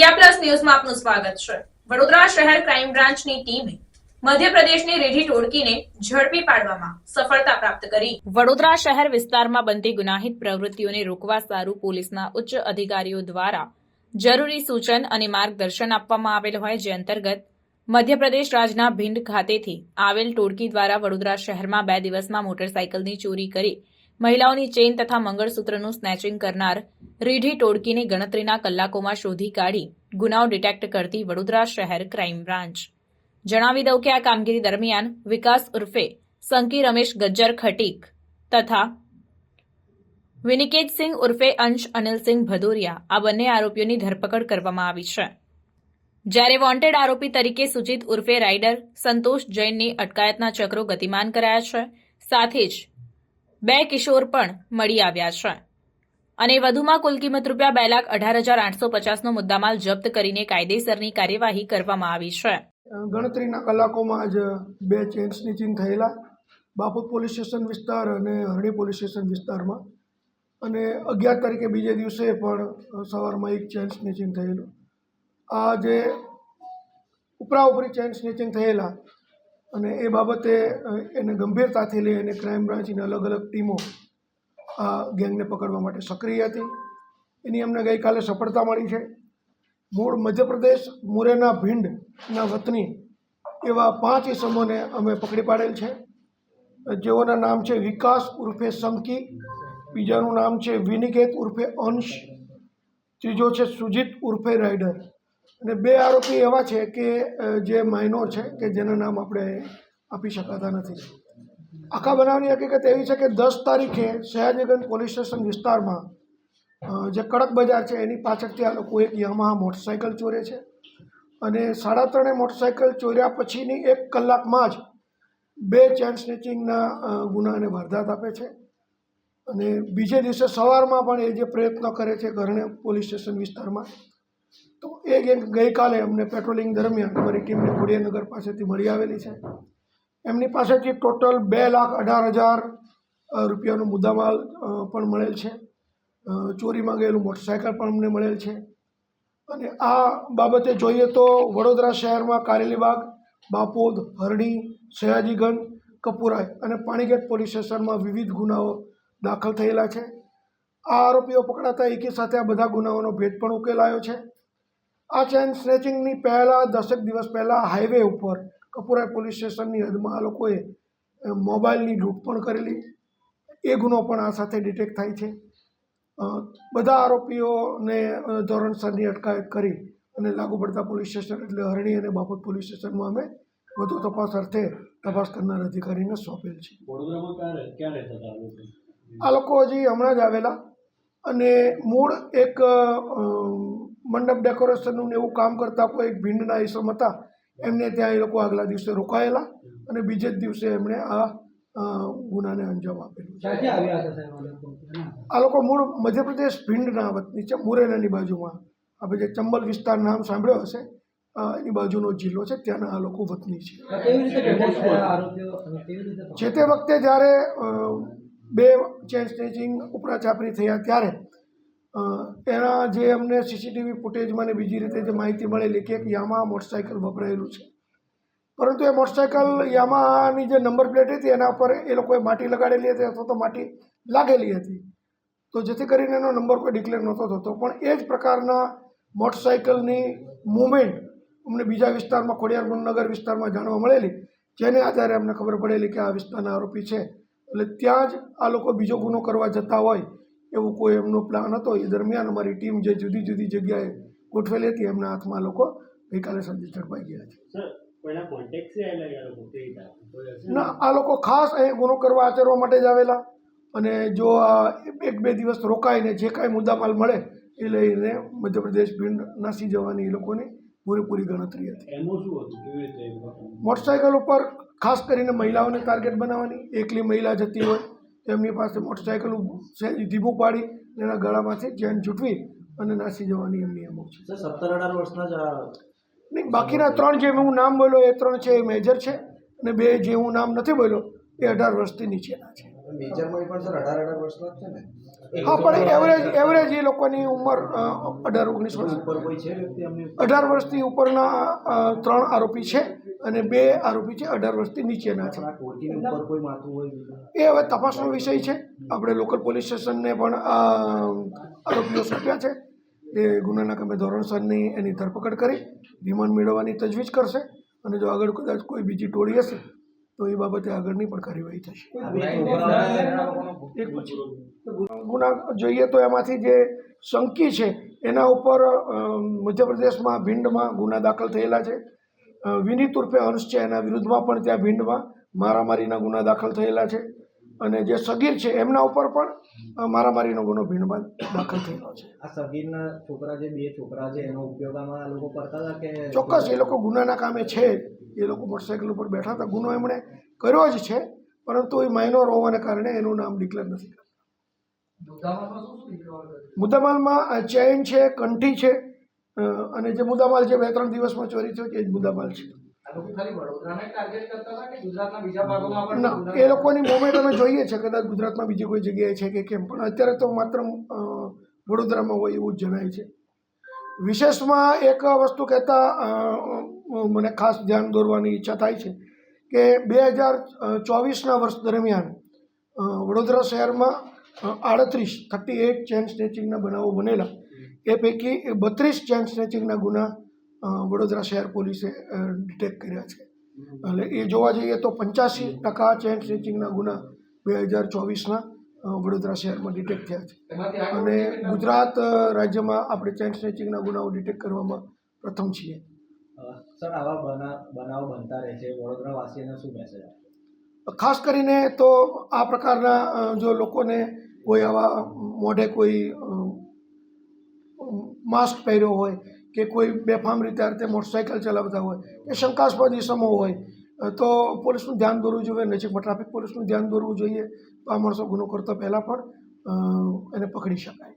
India plus ન્યૂઝમાં આપનું સ્વાગત છે. વડોદરા શહેર ક્રાઇમ બ્રાન્ચની ટીમે મધ્યપ્રદેશની રેઢી ટોળકીને ઝડપી પાડવામાં સફળતા પ્રાપ્ત કરી. વડોદરા શહેર વિસ્તારમાં બનતી ગુનાહિત પ્રવૃત્તિઓને રોકવા સારું પોલીસના ઉચ્ચ અધિકારીઓ દ્વારા જરૂરી સૂચન અને માર્ગદર્શન આપવામાં આવેલ હોય જે અંતર્ગત મધ્યપ્રદેશ રાજના ભિંડ ખાતેથી આવેલ ટોળકી દ્વારા વડોદરા શહેરમાં બે દિવસમાં મોટરસાયકલની ચોરી કરી મહિલાઓની ચેઇન તથા મંગળસૂત્રનું સ્નેચિંગ કરનાર રીઢી ટોળકીને ગણતરીના કલાકોમાં શોધી કાઢી ગુનાઓ ડિટેક્ટ કરતી વડોદરા શહેર ક્રાઇમ બ્રાન્ચ. જણાવી દઉં કે આ કામગીરી દરમિયાન વિકાસ ઉર્ફે સંકી રમેશ ગજ્જર ખટીક તથા વિનિકેતસિંહ ઉર્ફે અંશ અનિલસિંહ ભદોરિયા આ બંને આરોપીઓની ધરપકડ કરવામાં આવી છે. જ્યારે વોન્ટેડ આરોપી તરીકે સુજીત ઉર્ફે રાઇડર સંતોષ જૈનની અટકાયતના ચક્રો ગતિમાન કરાયા છે, સાથે જ બે કિશોર પણ મળી આવ્યા છે. અને વધુમાં કુલ કિંમત રૂપિયા બે લાખ અઢાર હજાર આઠસો પચાસનો મુદ્દામાલ જપ્ત કરીને કાયદેસરની કાર્યવાહી કરવામાં આવી છે. ગણતરીના કલાકોમાં જ બે ચેન સ્નિચિંગ થયેલા બાપુત પોલીસ સ્ટેશન વિસ્તાર અને હરણી પોલીસ સ્ટેશન વિસ્તારમાં. અને અગિયાર તારીખે બીજે દિવસે પણ સવારમાં એક ચેન સ્નિચિંગ થયેલું. આ જે ઉપરા ઉપરી ચેન સ્નિચિંગ થયેલા અને એ બાબતે એને ગંભીરતાથી લઈ અને ક્રાઇમ બ્રાન્ચની અલગ અલગ ટીમો આ ગેંગને પકડવા માટે સક્રિય હતી. એની અમને ગઈકાલે સફળતા મળી છે. મૂળ મધ્યપ્રદેશ, મુરેના ભીંડના વતની એવા પાંચ ઇસમોને અમે પકડી પાડેલ છે. જેઓના નામ છે વિકાસ ઉર્ફે સંકી બીજાનું નામ છે વિનિકેત ઉર્ફે અંશ, ત્રીજો છે સુજીત ઉર્ફે રાઇડર અને બે આરોપી એવા છે કે જે માઇનોર છે કે જેના નામ આપણે આપી શકાતા નથી. આખા બનાવની હકીકત એવી છે કે દસ તારીખે સયાજીગંજ પોલીસ સ્ટેશન વિસ્તારમાં જે કડક બજાર છે એની પાછળથી આ લોકો એક યામાહા મોટરસાઇકલ ચોરે છે. અને સાડા ત્રણે મોટરસાઇકલ ચોર્યા પછીની એક કલાકમાં જ બે ચેન સ્નેચિંગના ગુનાને વારદાત આપે છે. અને બીજે દિવસે સવારમાં પણ એ જે પ્રયત્ન કરે છે ઘરણે પોલીસ સ્ટેશન વિસ્તારમાં તો એ ગેંગ ગઈકાલે અમને પેટ્રોલિંગ દરમિયાન અમારી ટીમને ખોડિયાનગર પાસેથી મળી આવેલી છે. એમની પાસેથી ટોટલ બે લાખ અઢાર હજાર રૂપિયાનો મુદ્દામાલ પણ મળેલ છે. ચોરીમાં ગયેલું મોટરસાયકલ પણ અમને મળેલ છે. અને આ બાબતે જોઈએ તો વડોદરા શહેરમાં કારેલીબાગ બાપોદ, હરણી, સયાજીગંજ કપુરાય અને પાણીગેટ પોલીસ સ્ટેશનમાં વિવિધ ગુનાઓ દાખલ થયેલા છે. આ આરોપીઓ પકડાતા એકી સાથે આ બધા ગુનાઓનો ભેદ પણ ઉકેલાયો છે. આ ચેન સ્નેચિંગની પહેલાં દસેક દિવસ પહેલાં હાઈવે ઉપર કપુરાય પોલીસ સ્ટેશનની હદમાં આ લોકોએ મોબાઈલની લૂંટ પણ કરેલી. એ ગુનો પણ આ સાથે ડિટેક્ટ થાય છે. બધા આરોપીઓને ધોરણસરની અટકાયત કરી અને લાગુ પડતા પોલીસ સ્ટેશન એટલે હરણી અને બાપત પોલીસ સ્ટેશનમાં અમે વધુ તપાસ અર્થે તપાસ કરનાર અધિકારીને સોંપેલ છે. આ લોકો? હજી હમણાં જ આવેલા અને મૂળ એક મંડપ ડેકોરેશનનું એવું કામ કરતા કોઈ એક ભીંડના ઈસમ હતા એમને ત્યાં એ લોકો આગલા દિવસે રોકાયેલા અને બીજે જ દિવસે એમણે આ ગુનાને અંજામ આપેલું આ લોકો? મૂળ મધ્યપ્રદેશ ભીંડના વતની છે મુરેનાની બાજુમાં. આપણે જે ચંબલ વિસ્તાર નામ સાંભળ્યો હશે? એની બાજુનો જિલ્લો છે ત્યાંના આ લોકો વતની છે? જે તે વખતે જ્યારે બે ચેન સ્નેચિંગ ઉપરા ચાપરી થયા ત્યારે એના જે અમને સીસીટીવી ફૂટેજમાં ને બીજી રીતે જે માહિતી મળેલી કે એક યામા મોટરસાઇકલ વપરાયેલું છે. પરંતુ એ મોટરસાઇકલ યામાની જે નંબર પ્લેટ હતી એના પર એ લોકોએ માટી લગાડેલી હતી અથવા તો માટી લાગેલી હતી. તો જેથી કરીને એનો નંબર કોઈ ડિક્લેર નહોતો થતો. પણ એ જ પ્રકારના મોટરસાઇકલની મુવમેન્ટ અમને બીજા વિસ્તારમાં ખોડિયાર નગર વિસ્તારમાં જાણવા મળેલી. જેને આધારે અમને ખબર પડેલી કે આ વિસ્તારના આરોપી છે. એટલે ત્યાં જ આ લોકો બીજો ગુનો કરવા જતા હોય એવું કોઈ એમનો પ્લાન હતો એ દરમિયાન અમારી ટીમ જે જુદી જુદી જગ્યાએ ગોઠવેલી હતી એમના હાથમાં લોકો ગઈકાલે સાંજે ઝડપાઈ ગયા છે? ના આ લોકો ખાસ અહીં ગુનો કરવા આચરવા માટે જ આવેલા. અને જો આ એક બે દિવસ રોકાઈને જે કાંઈ મુદ્દામાલ મળે એ લઈને મધ્યપ્રદેશ ભીંડ નાસી જવાની એ લોકોની પૂરેપૂરી ગણતરી હતી. મોટરસાઇકલ ઉપર ખાસ કરીને મહિલાઓને ટાર્ગેટ બનાવવાની. એકલી મહિલા જતી હોય એમની પાસે મોટરસાઇકલ સહેજ ધીમું પાડી એના ગળામાંથી ચેન છૂટવી અને નાસી જવાની એમની અમુક છે. સત્તર અઢાર વર્ષના નહીં બાકીના ત્રણ જે હું નામ બોલ્યો એ ત્રણ છે એ મેજર છે અને બે જે હું નામ નથી બોલ્યો એ અઢાર વર્ષથી નીચેના છે. મેજરમાં પણ સર અઢાર અઢાર વર્ષના છે ને. હા પણ એવરેજ એવરેજ એ લોકોની ઉંમર અઢાર ઓગણીસ વર્ષ. ઉપર કોઈ છે અઢાર વર્ષથી ઉપરના ત્રણ આરોપી છે અને બે આરોપી છે અઢાર વર્ષથી નીચેના છે. એ હવે તપાસનો વિષય છે. આપણે લોકલ પોલીસ સ્ટેશનને પણ આરોપીઓ સોંપ્યા છે. એ ગુનાના કામે ધોરણસરની એની ધરપકડ કરી રિમાન્ડ મેળવવાની તજવીજ કરશે અને જો આગળ કદાચ કોઈ બીજી ટોળી હશે તો એ બાબતે આગળની પણ કાર્યવાહી થશે. એક પછી. ગુના જોઈએ તો એમાંથી જે શંકી છે એના ઉપર મધ્યપ્રદેશમાં ભીંડમાં ગુના દાખલ થયેલા છે. વિનીત ઉર્ફે હંસ છે એના વિરુદ્ધમાં પણ ત્યાં ભીંડમાં મારામારીના ગુના દાખલ થયેલા છે. અને જે સગીર છે એમના ઉપર પણ મારામારીનો ગુનો ભીંડમાં દાખલ થયેલો છે. આ સગીરના છોકરા જે બે છોકરા છે એનો ઉપયોગ આમાં લોકો કરતા હતા કે ચોક્કસ એ લોકો ગુનાના કામે છે. એ લોકો મોટરસાઇકલ ઉપર બેઠા હતા. ગુનો એમણે કર્યો જ છે પરંતુ એ માઇનોર હોવાને કારણે એનું નામ ડિક્લેર નથી મુદ્દામાલમાં ચેઇન છે? કંઠી છે અને જે મુદ્દામાલ જે બે ત્રણ દિવસમાં ચોરી થયો એ જ મુદ્દામાલ છે. ના એ લોકોની મોમેન્ટ અમે જોઈએ છે. કદાચ ગુજરાતમાં બીજી કોઈ જગ્યાએ છે કે કેમ પણ અત્યારે તો માત્ર વડોદરામાં હોય એવું જ જણાય છે. વિશેષમાં એક વસ્તુ કહેતા મને ખાસ ધ્યાન દોરવાની ઈચ્છા થાય છે કે બે હજાર ચોવીસના વર્ષ દરમિયાન વડોદરા શહેરમાં આડત્રીસ થર્ટી એઇટ ચેન સ્નેચિંગના બનાવો બનેલા. એ પૈકી બત્રીસ ચેન સ્નેચિંગના ગુના વડોદરા શહેર પોલીસે ડિટેક્ટ કર્યા છે. એટલે એ જોવા જઈએ તો પંચ્યાસી ટકા ચેન સ્નેચિંગના ગુના બે હજાર ચોવીસના વડોદરા શહેરમાં ડિટેક્ટ થયા છે. અને ગુજરાત રાજ્યમાં આપણે ચેન સ્નેચિંગના ગુનાઓ ડિટેક્ટ કરવામાં પ્રથમ છીએ. સર આવા બના બનાવ બનતા રહે છે. વડોદરા વાસીઓને શું મેસેજ ખાસ કરીને તો આ પ્રકારના જો લોકોને કોઈ આવા મોઢે કોઈ માસ્ક પહેર્યો હોય કે કોઈ બેફામ રીતે આ રીતે મોટરસાઇકલ ચલાવતા હોય કે શંકાસ્પદ ઇસમો હોય તો પોલીસનું ધ્યાન દોરવું જોઈએ નજીકમાં ટ્રાફિક પોલીસનું ધ્યાન દોરવું જોઈએ. તો આ માણસો ગુનો કરતા પહેલાં પણ એને પકડી શકાય.